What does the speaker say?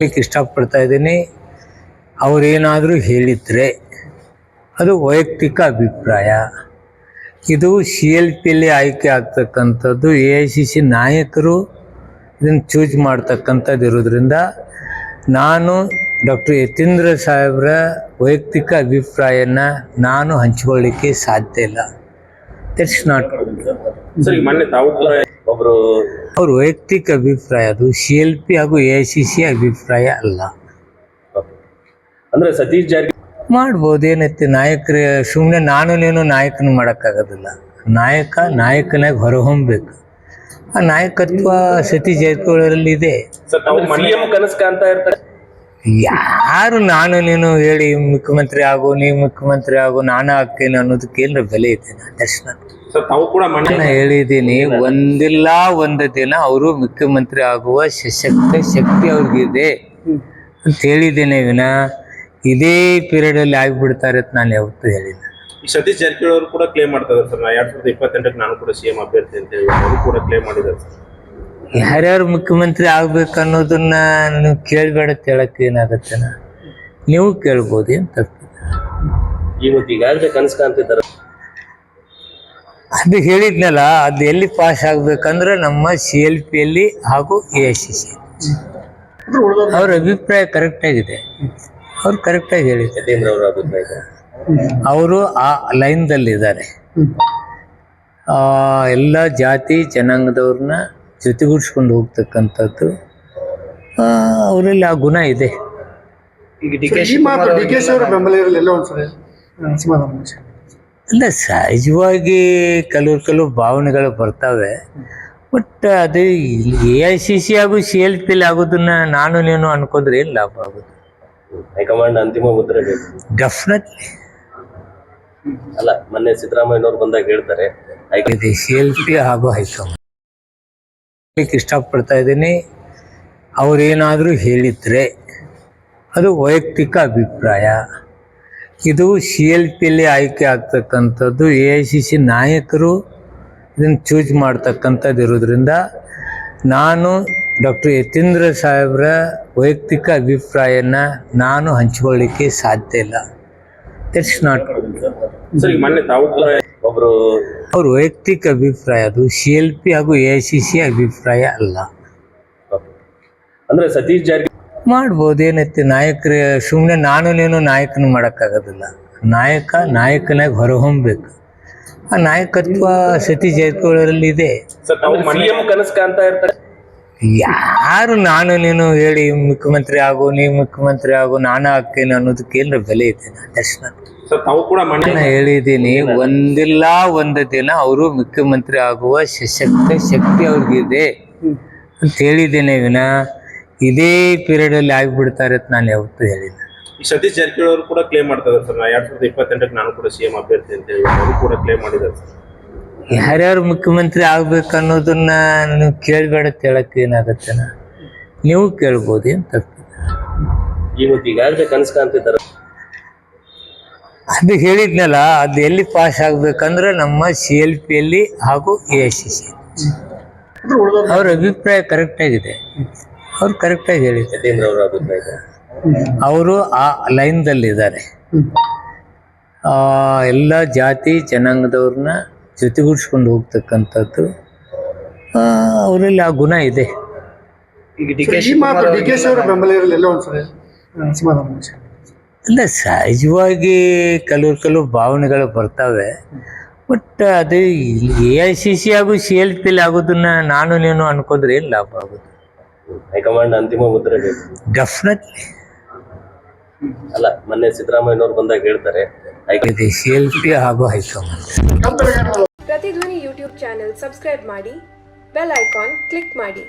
ಇಷ್ಟಪಡ್ತಾ ಇದ್ದೀನಿ. ಅವರೇನಾದರೂ ಹೇಳಿದರೆ ಅದು ವೈಯಕ್ತಿಕ ಅಭಿಪ್ರಾಯ. ಇದು ಸಿ ಎಲ್ ಪಿಯಲ್ಲಿ ಆಯ್ಕೆ ಆಗ್ತಕ್ಕಂಥದ್ದು ಎ ಐ ಸಿ ಸಿ ನಾಯಕರು ಇದನ್ನು ಚೂಸ್ ಮಾಡ್ತಕ್ಕಂಥದ್ದು ಇರೋದ್ರಿಂದ ನಾನು ಡಾಕ್ಟರ್ ಯತೀಂದ್ರ ಸಾಹೇಬ್ರ ವೈಯಕ್ತಿಕ ಅಭಿಪ್ರಾಯನ ನಾನು ಹಂಚ್ಕೊಳ್ಳಿಕ್ಕೆ ಸಾಧ್ಯ ಇಲ್ಲ. ಇಟ್ಸ್ ನಾಟ್ ಸರ್ ಈಗ ಮೊನ್ನೆ ತಾವು ಕೂಡ ಒಬ್ರು ಅವ್ರ ವೈಯಕ್ತಿಕ ಅಭಿಪ್ರಾಯ ಅದು. ಸಿ ಎಲ್ ಪಿ ಹಾಗೂ ಎ ಐ ಸಿ ಸಿ ಅಭಿಪ್ರಾಯ ಅಲ್ಲ. ಅಂದ್ರೆ ಸತೀಶ್ ಜಾರಕಿಹೊಳಿ ಮಾಡ್ಬೋದು. ಏನೈತಿ ನಾಯಕರು ಸುಮ್ಮನೆ ನಾನು ನೀನು ನಾಯಕನ ಮಾಡೋಕ್ಕಾಗೋದಿಲ್ಲ. ನಾಯಕ ನಾಯಕನಾಗ ಹೊರಹೊಮ್ಮಬೇಕು ಆ ನಾಯಕತ್ವ ಸತೀಶ್ ಜಾರಕಿಹೊಳಿ ಇದೆ. ಸರ್ ತಾವು ಸಿಎಂ ಕನಸು ಕಾಣ್ತಾ ಇರ್ತಾರೆ. ಯಾರು ನಾನು ನೀನು ಹೇಳಿ ಮುಖ್ಯಮಂತ್ರಿ ಆಗು ನೀವು ಮುಖ್ಯಮಂತ್ರಿ ಆಗು ನಾನು ಆಗ್ತೇನೆ ಅನ್ನೋದಕ್ಕೆ ಏನಾರ ಬೆಲೆ ಇದೆ? ದರ್ಶನ ಸರ್ ತಾವು ಕೂಡ ಹೇಳಿದ್ದೀನಿ ಒಂದಿಲ್ಲ ಒಂದು ದಿನ ಅವರು ಮುಖ್ಯಮಂತ್ರಿ ಆಗುವ ಸಶಕ್ತ ಶಕ್ತಿ ಅವ್ರಿಗಿದೆ ಅಂತ ಹೇಳಿದ್ದೇನೆ ವಿನ. ಇದೇ ಪೀರಿಯಡಲ್ಲಿ ಆಗಿಬಿಡ್ತಾರೆ ಅಂತ ನಾನು ಯಾವತ್ತೂ ಹೇಳಿಲ್ಲ. ಈ ಸತೀಶ್ ಜಾರಕಿಹೊಳಿ ಅವರು ಕೂಡ ಕ್ಲೇಮ್ ಮಾಡ್ತಾರೆ ಸರ್. ನಾ ಎರಡ್ ಸಾವಿರದ ಇಪ್ಪತ್ತೆಂಟಕ್ಕೆ ನಾನು ಕೂಡ ಸಿಎಂ ಅಭ್ಯರ್ಥಿ ಅಂತ ಹೇಳಿ ಅವರು ಕೂಡ ಕ್ಲೇಮ್ ಮಾಡಿದ್ದಾರೆ ಸರ್. ಯಾರ್ಯಾರು ಮುಖ್ಯಮಂತ್ರಿ ಆಗ್ಬೇಕು ಅನ್ನೋದನ್ನ ನೀವು ಕೇಳಬೇಡ ಕೇಳಕ್ಕೆ ಏನಾಗತ್ತೆ ನೀವು ಕೇಳ್ಬೋದು ಏನು ತಪ್ಪಿಲ್ಲ. ಇವತ್ತು ಈಗಾಗಲೇ ಕನಸು ಕಾಣ್ತಿದ್ದಾರೆ. ಅದು ಹೇಳಿದ್ನಲ್ಲ ಅದು ಎಲ್ಲಿ ಪಾಸ್ ಆಗ್ಬೇಕಂದ್ರೆ ನಮ್ಮ ಸಿ ಎಲ್ ಪಿಯಲ್ಲಿ ಹಾಗೂ ಎ ಎಸ್ ಸಿ ಸಿ ಅವ್ರ ಅಭಿಪ್ರಾಯ ಕರೆಕ್ಟ್ ಆಗಿದೆ. ಅವ್ರು ಕರೆಕ್ಟಾಗಿ ಹೇಳಿದ್ದಾರೆ. ಅವರ ಅಭಿಪ್ರಾಯ ಅವರು ಆ ಲೈನ್ದಲ್ಲಿದ್ದಾರೆ ಎಲ್ಲ ಜಾತಿ ಜನಾಂಗದವ್ರನ್ನ ಜೊತೆಗೂಡಿಸ್ಕೊಂಡು ಹೋಗ್ತಕ್ಕಂಥದ್ದು ಆ, ಅವರಲ್ಲಿ ಆ ಗುಣ ಇದೆ. ಈಗ ಡಿ ಕೆ ಈ ಮಾತು ಡಿ ಕೆ ಶಿ ಅವರ ಬೆಂಬಲ ಇರಲಿ ಎಲ್ಲ ಒಂದ್ಸರಿ ಸಮಾಧಾನ ಅಲ್ಲ ಸಹಜವಾಗಿ ಕೆಲವು ಕೆಲವು ಭಾವನೆಗಳು ಬರ್ತವೆ. ಬಟ್ ಅದು ಎ ಐ ಸಿ ಸಿ ಹಾಗೂ ಸಿ ಎಲ್ ಪಿಲಿ ಆಗೋದನ್ನ ನಾನು ನೀನು ಅನ್ಕೊಂಡ್ರೆ ಏನು ಲಾಭ ಆಗುತ್ತೆ? ಹೈಕಮಾಂಡ್ ಅಂತಿಮ ಮುದ್ರೆ ಬೇಕು. ಡೆಫಿನೆಟ್ಲಿ ಅಲ್ಲ ಮೊನ್ನೆ ಸಿದ್ದರಾಮಯ್ಯನವ್ರು ಬಂದಾಗ ಹೇಳ್ತಾರೆ ಇದೆ ಸಿ ಎಲ್ ಪಿ ಹಾಗೂ ಹೈಕಮಾಂಡ್. ಇಷ್ಟಪಡ್ತಾ ಇದ್ದೀನಿ. ಅವರೇನಾದರೂ ಹೇಳಿದರೆ ಅದು ವೈಯಕ್ತಿಕ ಅಭಿಪ್ರಾಯ. ಇದು ಸಿ ಎಲ್ ಪಿಯಲ್ಲಿ ಆಯ್ಕೆ ಆಗ್ತಕ್ಕಂಥದ್ದು ಎ ಐ ಸಿ ಸಿ ನಾಯಕರು ಇದನ್ನು ಚೂಸ್ ಮಾಡ್ತಕ್ಕಂಥದ್ದು ಇರೋದ್ರಿಂದ ನಾನು ಡಾಕ್ಟರ್ ಯತೀಂದ್ರ ಸಾಹೇಬ್ರ ವೈಯಕ್ತಿಕ ಅಭಿಪ್ರಾಯನ ನಾನು ಹಂಚಿಕೊಳ್ಳಿಕ್ಕೆ ಸಾಧ್ಯ ಇಲ್ಲ. ಇಟ್ಸ್ ನಾಟ್ ಒಬ್ಬರು ಅವ್ರ ವೈಯಕ್ತಿಕ ಅಭಿಪ್ರಾಯ ಅದು. ಸಿ ಎಲ್ ಪಿ ಹಾಗೂ ಎ ಐ ಸಿ ಸಿ ಅಭಿಪ್ರಾಯ ಅಲ್ಲ. ಅಂದ್ರೆ ಸತೀಶ್ ಜಾರಕಿಹೊಳಿ ಮಾಡ್ಬೋದು. ಏನೈತಿ ನಾಯಕರ ಸುಮ್ಮನೆ ನಾನು ನೀನು ನಾಯಕನ ಮಾಡೋಕ್ಕಾಗೋದಿಲ್ಲ. ನಾಯಕ ನಾಯಕನಾಗಿ ಹೊರಹೊಮ್ಮಬೇಕು ಆ ನಾಯಕತ್ವ ಸತಿ ಜಯಕೋಳರಲ್ಲಿ ಇದೆ. ಸರ್ ಸಿಎಂ ಕನಸು ಕಾಣ್ತಾ ಇರ್ತಾರೆ? ಯಾರು ನಾನು ನೀನು ಹೇಳಿ ಮುಖ್ಯಮಂತ್ರಿ ಆಗು ನೀವು ಮುಖ್ಯಮಂತ್ರಿ ಆಗು ನಾನು ಹಾಕ್ತೇನೆ ಅನ್ನೋದಕ್ಕೆ ಏನರ ಬೆಲೆ ಇದೆ ದರ್ಶನ. ನಾನು ಹೇಳಿದ್ದೀನಿ ಒಂದಿಲ್ಲ ಒಂದು ದಿನ ಅವರು ಮುಖ್ಯಮಂತ್ರಿ ಆಗುವ ಸಶಕ್ತ ಶಕ್ತಿ ಅವ್ರಿಗಿದೆ. ಅಂತ ಹೇಳಿದ್ದೇನೆ ವಿನ. ಇದೇ ಪೀರಿಯಡಲ್ಲಿ ಆಗಿಬಿಡ್ತಾರೆ ಅಂತ ನಾನು ಯಾವತ್ತೂ ಹೇಳಿಲ್ಲ. ಈ ಸತೀಶ್ ಜಾರಕಿಹೊಳಿ ಅವರು ಕೂಡ ಕ್ಲೇಮ್ ಮಾಡ್ತಾರೆ ಸರ್. ನಾ ಎರಡ್ ಸಾವಿರದ ಇಪ್ಪತ್ತೆಂಟಕ್ಕೆ ನಾನು ಕೂಡ ಸಿಎಂ ಅಭ್ಯರ್ಥಿ ಅಂತ ಹೇಳಿ ಅವರು ಕೂಡ ಕ್ಲೇಮ್ ಮಾಡಿದ್ದಾರೆ ಸರ್. ಯಾರ್ಯಾರು ಮುಖ್ಯಮಂತ್ರಿ ಆಗ್ಬೇಕು ಅನ್ನೋದನ್ನ ನೀವು ಕೇಳಬೇಡ ಹೇಳಕ್ಕೆ ಏನಾಗತ್ತೆ ನೀವು ಕೇಳ್ಬೋದು ಅಂತ ಇವತ್ತು ಈಗಾಗಲೇ ಕನಸು ಕಾಣ್ತಿದ್ದಾರೆ ಅದು ಹೇಳಿದ್ನಲ್ಲ ಅದು ಎಲ್ಲಿ ಪಾಸ್ ಆಗ್ಬೇಕಂದ್ರೆ ನಮ್ಮ ಸಿ ಎಲ್ ಪಿಯಲ್ಲಿ ಹಾಗೂ ಎ ಐ ಸಿ ಸಿ ಅವ್ರ ಅಭಿಪ್ರಾಯ ಕರೆಕ್ಟ್ ಆಗಿದೆ. ಅವ್ರು ಕರೆಕ್ಟಾಗಿ ಹೇಳಿದ್ದಾರೆ ಅವರ ಅಭಿಪ್ರಾಯ ಅವರು ಆ ಲೈನ್ದಲ್ಲಿದ್ದಾರೆ ಎಲ್ಲ ಜಾತಿ ಜನಾಂಗದವ್ರನ್ನ ಜೊತೆಗೂಡಿಸ್ಕೊಂಡು ಹೋಗ್ತಕ್ಕಂಥದ್ದು ಆ, ಅವರಲ್ಲಿ ಆ ಗುಣ ಇದೆ. ಈಗ ಡಿ ಕೆ. ಅಲ್ಲ ಸಹಜವಾಗಿ ಕೆಲವು ಕೆಲವು ಭಾವನೆಗಳು ಬರ್ತವೆ. ಬಟ್ ಅದು ಎ ಐ ಸಿ ಸಿ ಆಗು ಸಿ ಎಲ್ ಪಿಲ್ ಆಗೋದನ್ನ ನಾನು ನೀನು ಅನ್ಕೊಂಡ್ರೆ ಏನು ಲಾಭ ಆಗುತ್ತೆ? ಹೈಕಮಾಂಡ್ ಅಂತಿಮ ಮುದ್ರೆ ಬೇಕು. ಡೆಫಿನೆಟ್ಲಿ ಅಲ್ಲ ಮೊನ್ನೆ ಸಿದ್ದರಾಮಯ್ಯನವ್ರು ಬಂದಾಗ ಹೇಳ್ತಾರೆ ಇದು ಶಿಲ್ಪಿ ಹಾಗೂ ಹೈಕಮಾಂಡ್. ಪ್ರತಿಧ್ವನಿ ಯೂಟ್ಯೂಬ್ ಚಾನೆಲ್ ಸಬ್ಸ್ಕ್ರೈಬ್ ಮಾಡಿ ಬೆಲ್ ಐಕಾನ್ ಕ್ಲಿಕ್ ಮಾಡಿ.